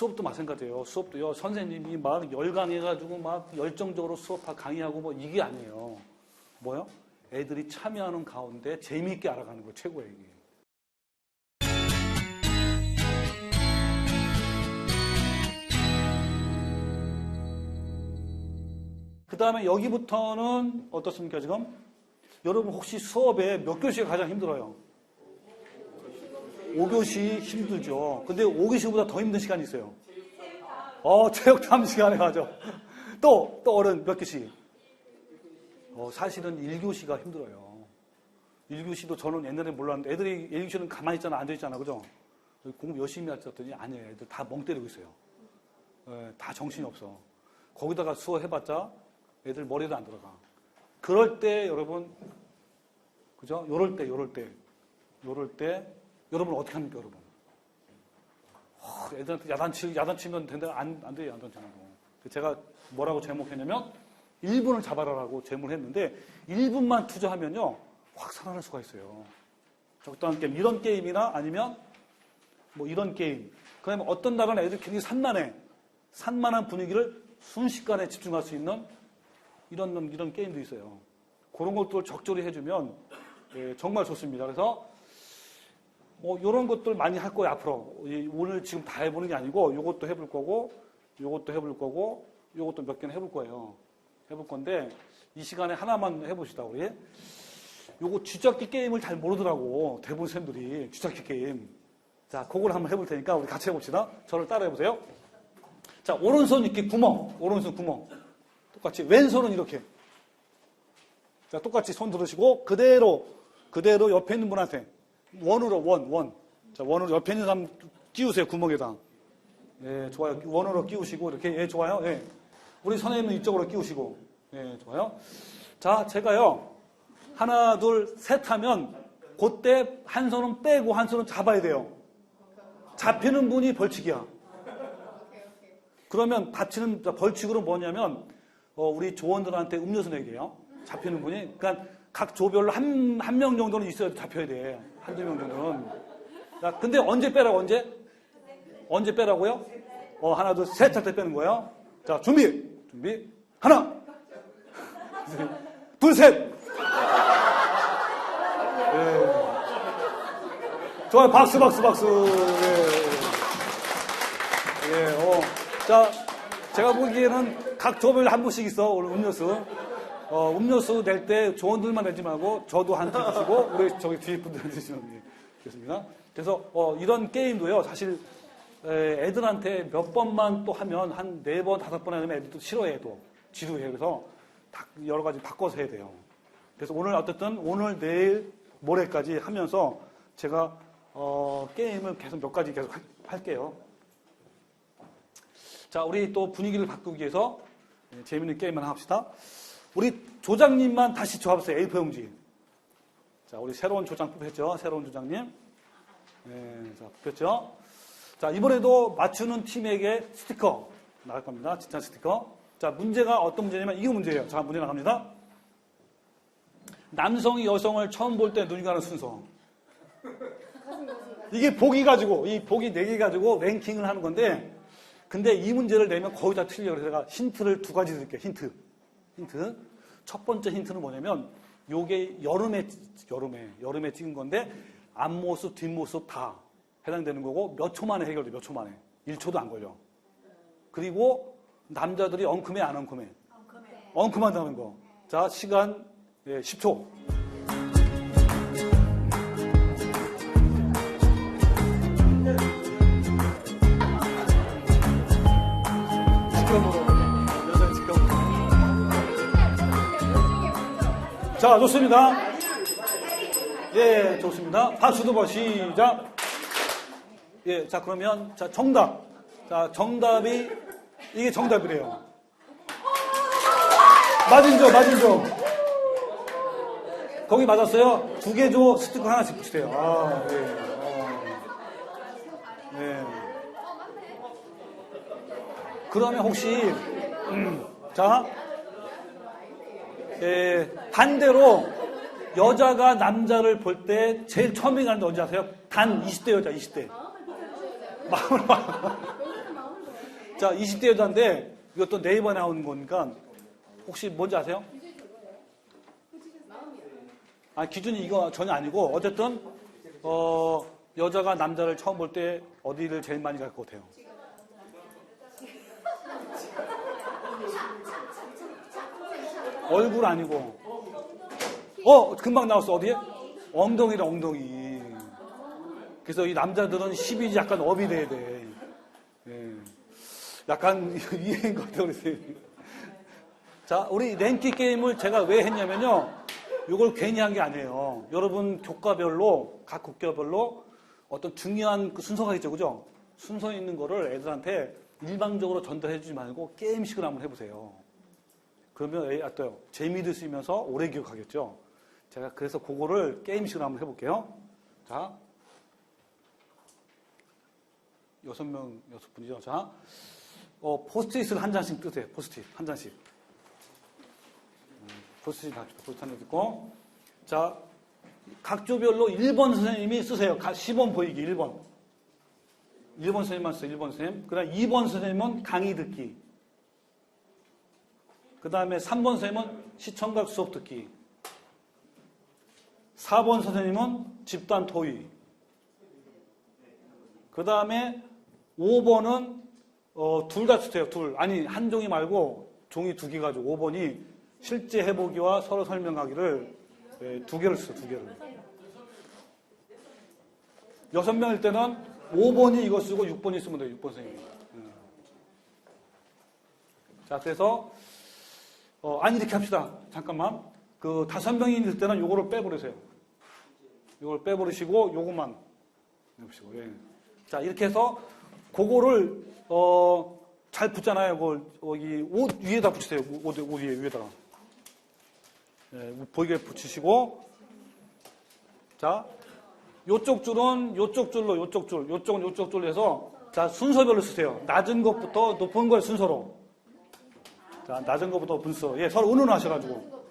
수업도 마찬가지예요. 수업도요. 선생님이 막 열강해가지고 막 열정적으로 수업 강의하고 뭐 이게 아니에요. 뭐요? 애들이 참여하는 가운데 재미있게 알아가는 거 최고예요. 이게. 그 다음에 여기부터는 어떻습니까, 지금? 여러분 혹시 수업에 몇 교시가 가장 힘들어요? 5교시 힘들죠. 근데 5교시보다 더 힘든 시간이 있어요. 어, 체육 탐 시간에 가죠. 또, 또 어른 몇 교시? 어, 사실은 1교시가 힘들어요. 1교시도 저는 옛날에 몰랐는데 애들이 1교시는 가만히 있잖아, 앉아있잖아, 그죠? 공부 열심히 하셨더니 아니에요. 애들 다 멍 때리고 있어요. 예, 다 정신이 없어. 거기다가 수업 해봤자 애들 머리도 안 들어가. 그럴 때 여러분, 그죠? 요럴 때, 요럴 때, 요럴 때, 여러분 어떻게 합니까, 여러분? 어, 애들한테 야단치, 야단치면 된다, 안, 안 돼요, 야단치는 거. 제가 뭐라고 제목했냐면, 1분을 잡아라라고 제목을 했는데, 1분만 투자하면요, 확 살아날 수가 있어요. 적당한 게임, 이런 게임이나 아니면 뭐 이런 게임. 그 다음에 어떤 날은 애들 굉장히 산만해. 산만한 분위기를 순식간에 집중할 수 있는 이런, 이런 게임도 있어요. 그런 것들 적절히 해주면 예, 정말 좋습니다. 그래서 뭐 이런 것들 많이 할 거예요, 앞으로. 이, 오늘 지금 다 해보는 게 아니고 요것도 해볼 거고 요것도 해볼 거고 요것도 몇 개는 해볼 거예요. 해볼 건데 이 시간에 하나만 해봅시다, 우리. 요거 쥐잡기 게임을 잘 모르더라고, 대부분 쌤들이. 쥐잡기 게임. 자, 그걸 한번 해볼 테니까 우리 같이 해봅시다. 저를 따라 해 보세요. 자, 오른손 이렇게 구멍, 오른손 구멍. 똑같이 왼손은 이렇게. 자, 똑같이 손 들으시고 그대로 그대로 옆에 있는 분한테 원으로 원, 원. 자, 원으로 옆에 있는 사람 끼우세요, 구멍에다. 예, 좋아요. 원으로 끼우시고 이렇게 예, 좋아요. 예. 우리 선생님은 이쪽으로 끼우시고. 예, 좋아요. 자, 제가요. 하나, 둘, 셋 하면 그때 한 손은 빼고 한 손은 잡아야 돼요. 잡히는 분이 벌칙이야. 그러면 다치는 벌칙으로 뭐냐면 어, 우리 조원들한테 음료수 내게요. 잡히는 분이 그러니까 각 조별로 한 한 명 정도는 있어야 잡혀야 돼. 한두 명 정도는. 자, 근데 언제 빼라고 언제? 언제 빼라고요? 어, 하나, 둘, 셋 할 때 빼는 거예요. 자, 준비. 준비. 하나. 둘, 셋. 예. 좋아요. 박수, 박수, 박수. 예. 예, 어. 자, 제가 보기에는 각 조별 한 분씩 있어, 오늘 음료수. 어, 음료수 낼 때 조원들만 내지 말고 저도 한잔 드시고 우리 저기 뒤에 분들 드시면 되겠습니다. 그래서 어, 이런 게임도요, 사실 에, 애들한테 몇 번만 또 하면 한 네 번, 다섯 번 하면 애들도 싫어해, 또. 지루해. 그래서 다 여러 가지 바꿔서 해야 돼요. 그래서 오늘 어쨌든 오늘, 내일, 모레까지 하면서 제가 어, 게임을 계속 몇 가지 계속 할- 할게요. 자, 우리 또 분위기를 바꾸기 위해서 예, 재밌는 게임 하나 합시다. 우리 조장님만 다시 줘보세요. A4 용지. 자, 우리 새로운 조장 뽑혔죠? 새로운 조장님. 네, 자, 뽑혔죠? 자, 이번에도 맞추는 팀에게 스티커 나갈 겁니다. 진짜 스티커. 자, 문제가 어떤 문제냐면 이 문제예요. 자, 문제 나갑니다. 남성이 여성을 처음 볼 때 눈이 가는 순서. 이게 보기 가지고, 이 보기 네 개 가지고 랭킹을 하는 건데, 근데 이 문제를 내면 거의 다 틀려요. 그래서 제가 힌트를 두 가지 드릴게요. 힌트. 힌트. 첫 번째 힌트는 뭐냐면, 요게 여름에, 여름에, 여름에 찍은 건데, 앞모습, 뒷모습 다 해당되는 거고, 몇 초 만에 해결돼, 몇 초 만에. 1초도 안 걸려. 그리고 남자들이 엉큼해, 안 엉큼해? 엉큼한다는 거. 자, 시간 예, 10초. 자, 좋습니다. 예, 좋습니다. 박수도 봐, 시작. 예, 자, 그러면, 자, 정답. 자, 정답이, 이게 정답이래요. 맞은죠, 맞은죠. 거기 맞았어요? 두 개 줘, 스티커 하나씩 붙이세요. 아, 네. 어. 네. 그러면 혹시, 음, 자, 예, 반대로 여자가 남자를 볼 때 제일 처음에 가는 데 언제 아세요? 단 20대 여자, 20대. 마음을 막. 자, 20대 여자인데 이것도 네이버에 나오는 거니까 혹시 뭔지 아세요? 아, 기준이 이거 전혀 아니고 어쨌든 어, 여자가 남자를 처음 볼 때 어디를 제일 많이 갈 것 같아요? 얼굴 아니고. 어 금방 나왔어. 어디에? 엉덩이라 엉덩이. 그래서 이 남자들은 10이 약간 업이 돼야 돼. 예. 약간 이해인 것 같아요 우리 자 우리 랭키 게임을 제가 왜 했냐면요. 이걸 괜히 한 게 아니에요. 여러분 교과별로 각 국가별로 어떤 중요한 그 순서가 있죠 그죠? 순서 있는 거를 애들한테 일방적으로 전달해 주지 말고 게임식으로 한번 해보세요 그러면 애, 어때요? 재미도 있으면서 오래 기억하겠죠? 제가 그래서 그거를 게임식으로 한번 해볼게요. 자. 여섯 명, 여섯 분이죠. 자. 어, 포스트잇을 한 장씩 뜨세요. 포스트잇. 한 장씩. 음, 포스트잇 합시다. 포스트잇 듣고. 자. 각 조별로 1번 선생님이 쓰세요. 가- 시범 보이기 1번. 1번 선생님만 쓰세요. 1번 선생님. 그 다음 2번 선생님은 강의 듣기. 그 다음에 3번 선생님은 시청각 수업 듣기. 4번 선생님은 집단 토의. 그 다음에 5번은 어, 둘 다 주세요. 둘. 아니 한 종이 말고 종이 두 개 가지고 5번이 실제 해보기와 서로 설명하기를 예, 두 개를 써요. 두 개를. 여섯 명일 때는 5번이 이거 쓰고 6번이 쓰면 돼요. 6번 선생님. 음. 자 그래서 어, 아니 이렇게 합시다. 잠깐만. 그 다섯 명일 때는 요거를 빼버리세요. 요걸 빼버리시고 요것만 해보시고. 예. 자 이렇게 해서 그거를 어, 잘 붙잖아요. 그걸 여기 옷 위에다 붙이세요. 옷, 옷 위에 위에다가. 예, 보이게 붙이시고 자 요쪽 줄은 요쪽 줄로 요쪽 줄, 요쪽은 요쪽 줄로 해서 자 순서별로 쓰세요. 낮은 것부터 높은 걸 순서로. 자, 낮은 것부터 분수. 예, 서로 은은하셔가지고.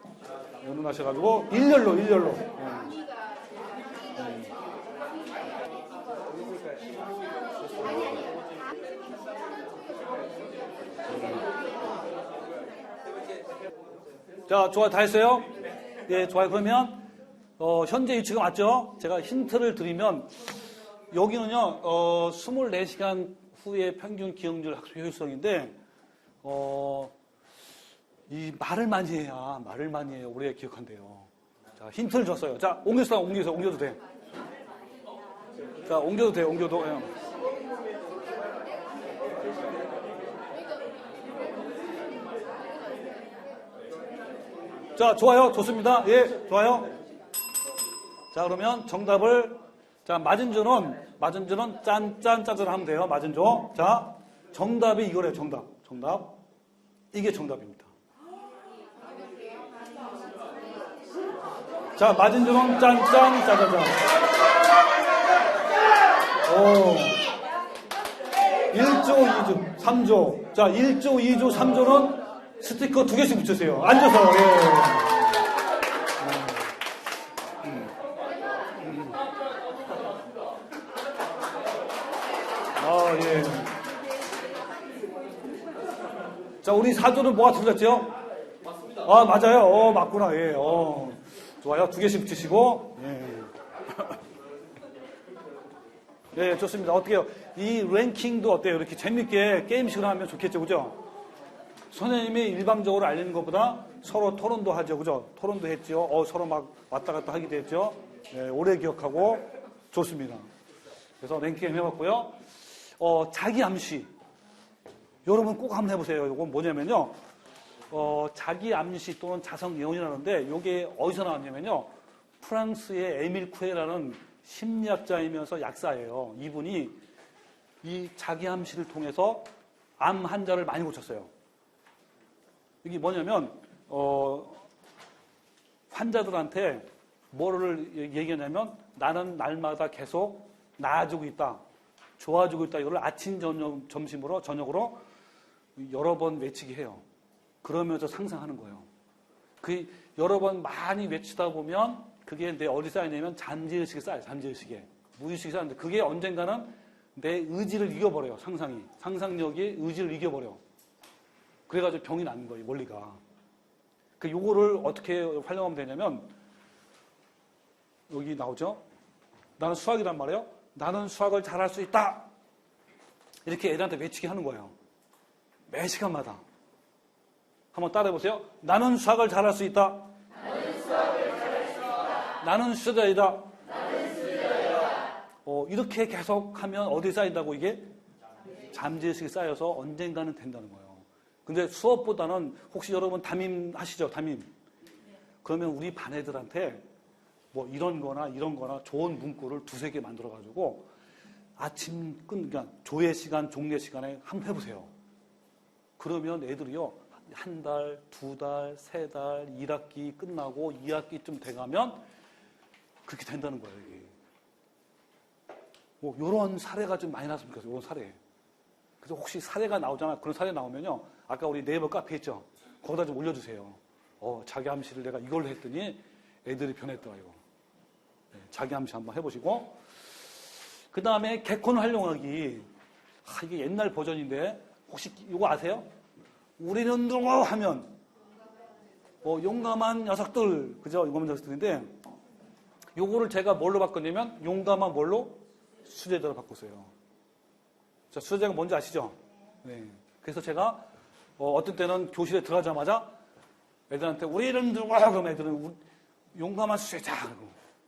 은은하셔가지고, 일렬로, 일렬로. 예. 자, 좋아요. 다 했어요? 예, 좋아요. 그러면, 어, 현재 위치가 맞죠? 제가 힌트를 드리면, 여기는요, 어, 24시간 후에 평균 기억률 학습 효율성인데, 어, 이 말을 많이 해야 말을 많이 해야 오래 기억한대요. 자, 힌트를 줬어요. 자, 옮겨서 옮겨서 옮겨도 돼. 자, 옮겨도 돼. 옮겨도. 예. 자, 좋아요. 좋습니다. 예, 좋아요. 자, 그러면 정답을 자, 맞은 줄은 맞은 줄은 짠짠 짜잔 하면 돼요. 맞은 줄. 자, 정답이 이거래요. 정답. 정답. 이게 정답입니다. 자, 맞은 줄은 짠짠 짜자잔. 오. 1조, 2조, 3조. 자, 1조, 2조, 3조는 스티커 두 개씩 붙여주세요. 앉아서, 예. 아, 예. 자, 우리 사조는 뭐가 틀렸죠? 아, 맞아요. 어, 맞구나. 예, 어. 좋아요. 두 개씩 붙이시고, 예. 예, 좋습니다. 어때요? 이 랭킹도 어때요? 이렇게 재밌게 게임식으로 하면 좋겠죠, 그죠? 선생님이 일방적으로 알리는 것보다 서로 토론도 하죠, 그죠? 토론도 했죠. 어, 서로 막 왔다 갔다 하기도 했죠. 예, 오래 기억하고 좋습니다. 그래서 랭킹 해봤고요. 어, 자기 암시. 여러분 꼭 한번 해보세요. 이건 뭐냐면요. 어, 자기 암시 또는 자성 예언이라는데 이게 어디서 나왔냐면요. 프랑스의 에밀 쿠에라는 심리학자이면서 약사예요. 이분이 이 자기 암시를 통해서 암 환자를 많이 고쳤어요. 이게 뭐냐면 어, 환자들한테 뭐를 얘기하냐면 나는 날마다 계속 나아지고 있다. 좋아지고 있다. 이걸 아침, 저녁, 점심으로, 저녁으로 여러 번 외치게 해요. 그러면서 상상하는 거예요. 그 여러 번 많이 외치다 보면 그게 내 어디 쌓이냐면 잠재의식에 쌓여요. 잠재의식에. 무의식이 쌓이는데 그게 언젠가는 내 의지를 이겨버려요. 상상이. 상상력이 의지를 이겨버려. 그래가지고 병이 나는 거예요. 원리가. 그 요거를 어떻게 활용하면 되냐면 여기 나오죠. 나는 수학이란 말이에요. 나는 수학을 잘할 수 있다. 이렇게 애들한테 외치게 하는 거예요. 매 시간마다. 한번 따라해보세요. 나는 수학을 잘할 수 있다. 나는 수자이다. 어, 이렇게 계속 하면 어디 쌓인다고 이게? 잠재의식이 쌓여서 언젠가는 된다는 거예요. 근데 수업보다는 혹시 여러분 담임 하시죠? 담임. 그러면 우리 반 애들한테 뭐 이런 거나 이런 거나 좋은 문구를 두세 개 만들어 가지고 아침 끝, 그러니까 조회 시간, 종례 시간에 한번 해보세요. 그러면 애들이요, 한 달, 두 달, 세 달, 1학기 끝나고 2학기쯤 돼가면 그렇게 된다는 거예요, 이게. 뭐, 요런 사례가 좀 많이 났으면 좋겠어요, 요런 사례. 그래서 혹시 사례가 나오잖아. 그런 사례 나오면요, 아까 우리 네이버 카페 있죠? 거기다 좀 올려주세요. 어, 자기 암시를 내가 이걸로 했더니 애들이 변했더라고요. 네, 자기 암시 한번 해보시고. 그 다음에 개콘 활용하기. 아, 이게 옛날 버전인데, 혹시 이거 아세요? 우리는 누구 하면, 어, 용감한 녀석들, 그죠? 용감한 녀석들인데, 요거를 제가 뭘로 바꿨냐면, 용감한 뭘로? 수제자로 바꿨어요. 자, 수제자가 뭔지 아시죠? 네. 그래서 제가, 어, 떤 때는 교실에 들어가자마자 애들한테, 우리는 누구 그러면 애들은 우- 용감한 수제자.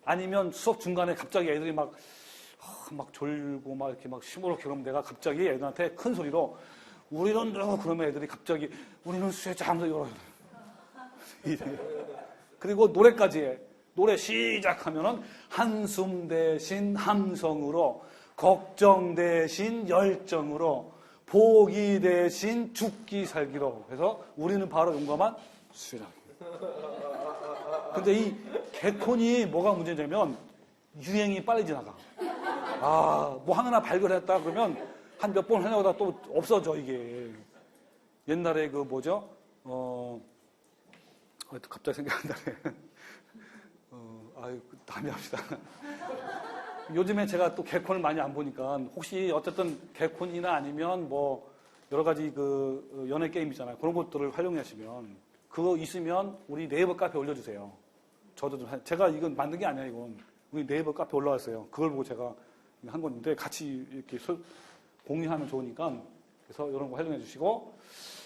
아니면 수업 중간에 갑자기 애들이 막, 아, 막 졸고 막 이렇게 막 시무룩해 그러면 내가 갑자기 애들한테 큰 소리로 우리는 누구 그러면 애들이 갑자기 우리는 수혜자 하면서 이러요. 이래. 그리고 노래까지 해. 노래 시작하면은 한숨 대신 함성으로 걱정 대신 열정으로 보기 대신 죽기 살기로 해서 우리는 바로 용감한 수혜자. 근데 이 개콘이 뭐가 문제냐면 유행이 빨리 지나가. 아, 뭐 하나 발견했다 그러면 한 몇 번 하려다 또 없어져, 이게. 옛날에 그 뭐죠? 어, 어, 또 갑자기 나네. 어, 아유, 다음에 합시다. 요즘에 제가 또 개콘을 많이 안 보니까 혹시 어쨌든 개콘이나 아니면 뭐 여러 가지 그 연애 게임 있잖아요. 그런 것들을 활용하시면 그거 있으면 우리 네이버 카페 올려주세요. 저도 좀, 하- 제가 이건 만든 게 아니야, 이건. 우리 네이버 카페 올라왔어요. 그걸 보고 제가 한 건데 같이 이렇게 소- 공유하면 좋으니까 그래서 이런 거 활용해 주시고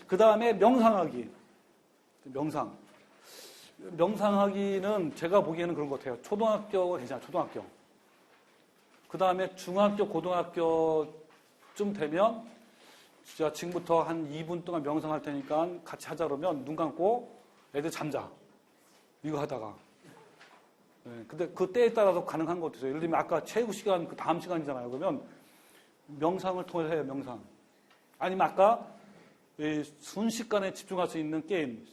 그 다음에 명상하기. 명상. 명상하기는 제가 보기에는 그런 것 같아요. 초등학교가 괜찮아, 초등학교. 그 다음에 중학교, 고등학교쯤 되면 진짜 지금부터 한 2분 동안 명상할 테니까 같이 하자 그러면 눈 감고 애들 잠자. 이거 하다가. 네, 근데 그 때에 따라서 가능한 것도 있어요. 예를 들면 아까 체육 시간, 그 다음 시간이잖아요. 그러면 명상을 통해서 해요, 명상. 아니면 아까 이 순식간에 집중할 수 있는 게임,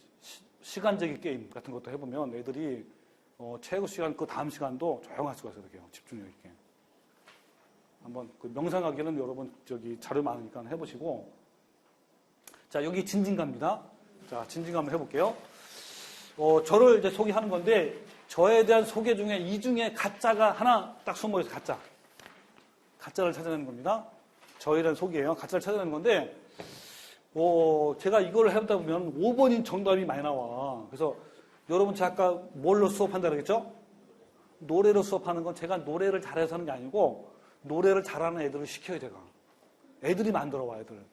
시, 간적인 게임 같은 것도 해보면 애들이 어, 체육 시간 그 다음 시간도 조용할 수가 있어요. 이렇게 집중력 있게. 한번 그 명상하기는 여러분 저기 자료 많으니까 해보시고 자 여기 진진가입니다. 자 진진가 한번 해볼게요. 어, 저를 이제 소개하는 건데 저에 대한 소개 중에 이 중에 가짜가 하나 딱 숨어 있어요. 가짜. 가짜를 찾아내는 겁니다. 대한 소개예요. 가짜를 찾아내는 건데 어, 제가 이걸 해보다 보면 5번인 정답이 많이 나와. 그래서 여러분 제가 아까 뭘로 수업한다 그랬죠? 노래로 수업하는 건 제가 노래를 잘해서 하는 게 아니고 노래를 잘하는 애들을 시켜야 돼가. 애들이 만들어 와 애들.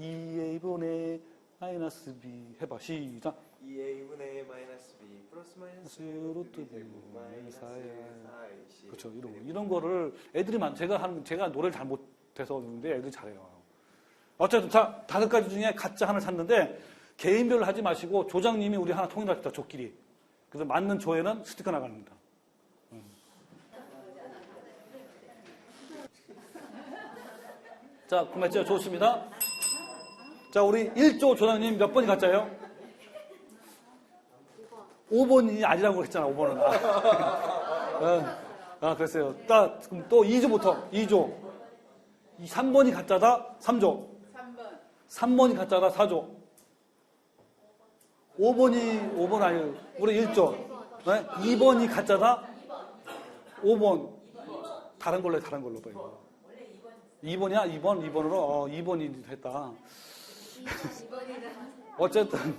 2의 2분의 마이너스 B 해봐 시작. 2a분의 마이너스 b 플러스 마이너스 루트 B 제곱 마이너스 사이. 4ac 그렇죠. 이런 거. 이런 거를 애들이 만 제가 하는 제가 노래를 잘 못해서 그런데 애들이 잘해요. 어쨌든 자 다섯 가지 중에 가짜 하나 찾는데 개인별로 하지 마시고 조장님이 우리 하나 통일합시다 조끼리. 그래서 맞는 조에는 스티커 나갑니다. 음. 자, 그만죠 좋습니다. 자, 우리 1조 조장님 몇 번이 가짜예요? 5번이 아니라고 했잖아, 5번은. 아, 아, 그랬어요. 딱, 그럼 또 2조부터, 2조. 3번이 가짜다, 3조. 3번. 3번이 가짜다, 4조. 5번이, 5번 아니에요. 우리 1조. 네? 2번이 가짜다, 5번. 다른 걸로 해, 다른 걸로. 봐, 이거. 2번이야? 2번? 2번으로? 어, 2번이 됐다. 어쨌든,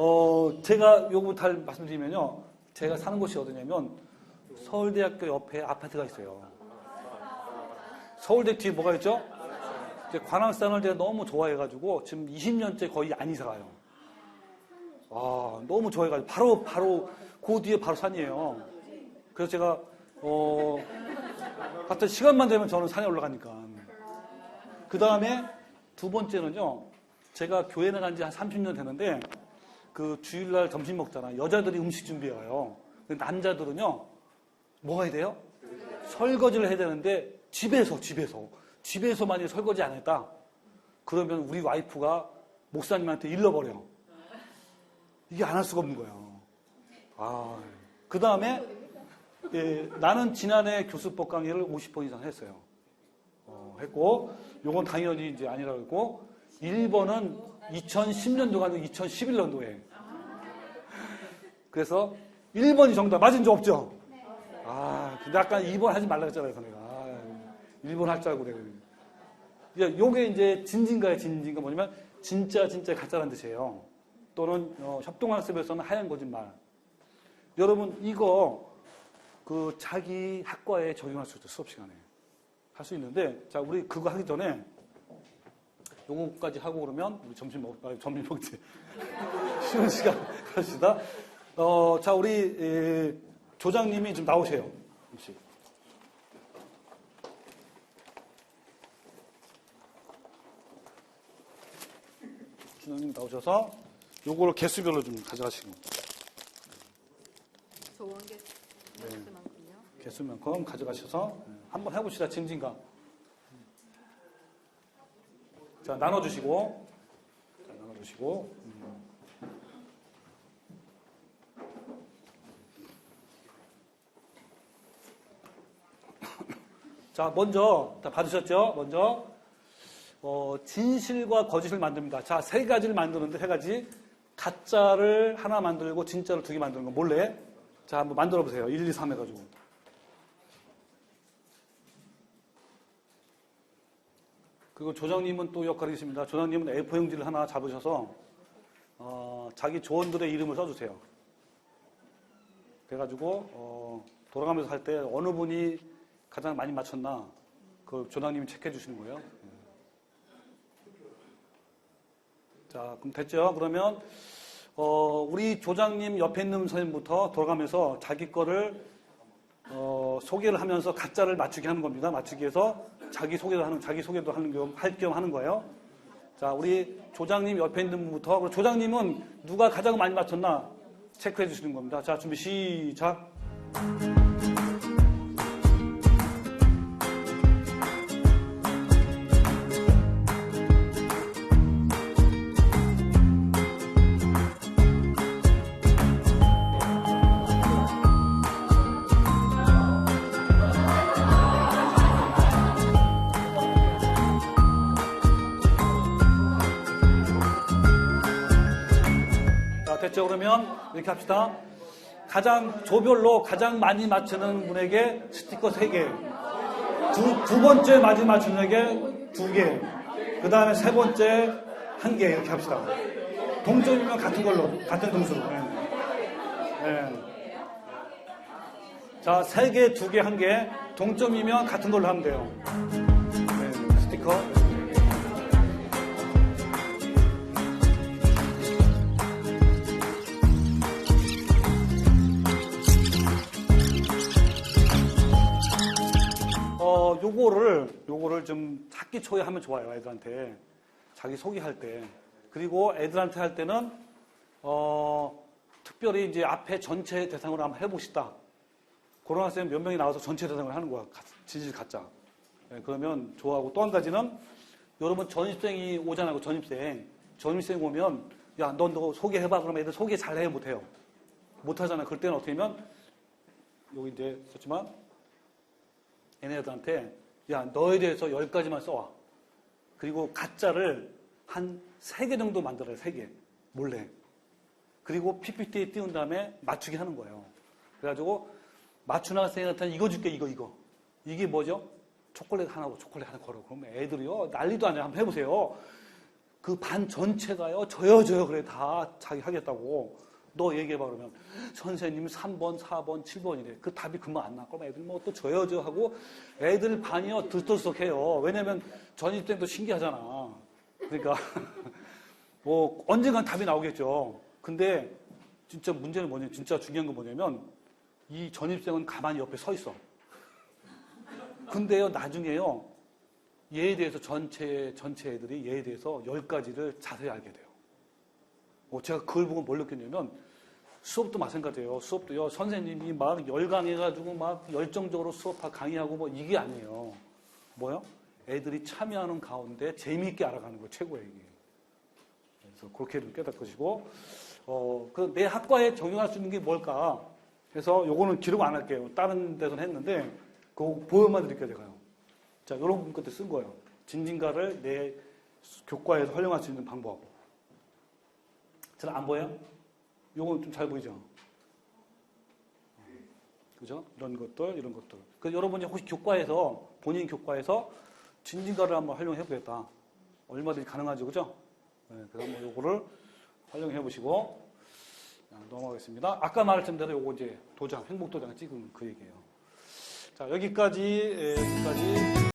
어, 제가 요거 잘 말씀드리면요. 제가 사는 곳이 어디냐면 서울대학교 옆에 아파트가 있어요. 서울대 뒤에 뭐가 있죠? 이제 관악산을 제가 너무 좋아해가지고 지금 20년째 거의 안 이사 가요. 아, 너무 좋아해가지고 바로, 바로, 그 뒤에 바로 산이에요. 그래서 제가, 어, 하여튼 시간만 되면 저는 산에 올라가니까. 그 다음에 두 번째는요, 제가 교회 나간 지 한 30년 되는데, 그 주일날 점심 먹잖아. 여자들이 음식 준비해 와요. 근데 남자들은요, 뭐 해야 돼요? 설거지를 해야 되는데, 집에서, 집에서. 집에서 만약에 설거지 안 했다? 그러면 우리 와이프가 목사님한테 일러버려. 이게 안 할 수가 없는 거예요. 아, 그 다음에, 예, 나는 지난해 교수법 강의를 50번 이상 했어요. 어, 했고, 요건 당연히 이제 아니라고 했고, 1번은 2010년도가 아니고 2011년도에. 그래서 1번이 정답. 맞은 적 없죠? 아, 근데 아까 2번 하지 말라 그랬잖아요, 내가. 아, 1번 할 줄 알고 내가. 이제 요게 이제 진진가의 진진가 뭐냐면, 진짜, 진짜 가짜라는 뜻이에요. 또는, 어, 협동학습에서는 하얀 거짓말. 여러분, 이거, 그, 자기 학과에 적용할 수 있죠, 수업 시간에. 할 수 있는데, 자, 우리 그거 하기 전에, 요거까지 하고 그러면, 우리 점심 먹, 아, 점심 먹지. 쉬는 시간 갑시다. 어, 자, 우리, 에, 조장님이 좀 나오세요. 혹시. 조장님 나오셔서, 요거를 개수별로 좀 가져가시고, 조원 개수 개수만큼요. 개수만큼 가져가셔서, 예, 한번 해봅시다, 진진가. 자, 나눠주시고, 자, 나눠주시고, 음. 자, 먼저, 다 받으셨죠? 먼저, 어, 진실과 거짓을 만듭니다. 자, 세 가지를 만드는데, 세 가지. 가짜를 하나 만들고, 진짜를 두 개 만드는 거 몰래. 자, 한번 만들어 보세요. 1, 2, 3 해가지고. 그리고 조장님은 또 역할이 있습니다. 조장님은 A4용지를 하나 잡으셔서 어, 자기 조원들의 이름을 써주세요. 그래가지고 어, 돌아가면서 할 때 어느 분이 가장 많이 맞췄나 그 조장님이 체크해 주시는 거예요. 자, 그럼 됐죠? 그러면 어, 우리 조장님 옆에 있는 선생님부터 돌아가면서 자기 거를 어, 소개를 하면서 가짜를 맞추게 하는 겁니다. 맞추기 위해서 자기 소개도 하는, 자기 소개도 하는 겸, 할 겸 하는 거예요. 자, 우리 조장님 옆에 있는 분부터, 조장님은 누가 가장 많이 맞췄나 체크해 주시는 겁니다. 자, 준비 시작. 그러면 이렇게 합시다. 가장 조별로 가장 많이 맞추는 분에게 스티커 3개. 두, 두 번째 많이 맞추는 에게 2개. 그 다음에 세 번째 1개. 이렇게 합시다. 동점이면 같은 걸로, 같은 등수로. 네. 네. 자, 3개, 2개, 1개. 동점이면 같은 걸로 하면 돼요. 네, 스티커. 요거를, 요거를 좀 학기 초에 하면 좋아요, 애들한테. 자기 소개할 때. 그리고 애들한테 할 때는, 어, 특별히 이제 앞에 전체 대상으로 한번 해봅시다. 고등학생 몇 명이 나와서 전체 대상을 하는 거야. 가- 진실 가짜. 예, 그러면 좋아하고 또 한 가지는 여러분 전입생이 오잖아요. 전입생. 전입생 오면 야, 넌 너 소개해봐. 그러면 애들 소개 잘해 못해요. 못하잖아. 그럴 때는 어떻게 하면 여기 이제 썼지만 얘네들한테 야 너에 대해서 열 가지만 써와. 그리고 가짜를 한 세 개 정도 만들어요. 세 개. 몰래. 그리고 PPT에 띄운 다음에 맞추기 하는 거예요. 그래가지고 맞춘 학생한테는 이거 줄게 이거 이거. 이게 뭐죠? 초콜릿 하나고 초콜릿 하나 걸어. 그러면 애들이요. 난리도 아니야. 한번 해보세요. 그 반 전체가요. 저요, 저요. 그래. 다 자기 하겠다고. 너 얘기해봐. 그러면 선생님 3번, 4번, 7번이래. 그 답이 금방 안 나. 그럼 애들 뭐 또 저요, 저 하고 애들 반이요. 들떠석해요. 왜냐면 전입생도 신기하잖아. 그러니까 뭐 언젠간 답이 나오겠죠. 근데 진짜 문제는 뭐냐면 진짜 중요한 건 뭐냐면 이 전입생은 가만히 옆에 서 있어. 근데요, 나중에요, 얘에 대해서 전체, 전체 애들이 얘에 대해서 열 가지를 자세히 알게 돼요. 뭐 제가 그걸 보고 뭘 느꼈냐면 수업도 마찬가지예요. 수업도요, 선생님이 막 열강해가지고 막 열정적으로 수업 강의하고 뭐 이게 아니에요. 뭐요? 애들이 참여하는 가운데 재미있게 알아가는 거 최고예요, 이게. 그래서 그렇게 좀 깨닫 것이고, 어, 그 내 학과에 적용할 수 있는 게 뭘까? 그래서 요거는 기록 안 할게요. 다른 데서는 했는데, 그거 보여만 드릴게요, 제가요. 자, 이런 분 그때 쓴 거예요. 진진가를 내 교과에서 활용할 수 있는 방법. 잘 안 보여요? 요건 좀 잘 보이죠? 그죠? 이런 것들, 이런 것들. 그 여러분이 혹시 교과에서, 본인 교과에서 진진가를 한번 활용해 보겠다. 얼마든지 가능하죠, 그죠? 네, 그래서 한번 요거를 활용해 보시고, 자, 넘어가겠습니다. 아까 말했던 대로 요거 이제 도장, 행복도장 찍은 그 얘기예요. 자, 여기까지, 에, 여기까지.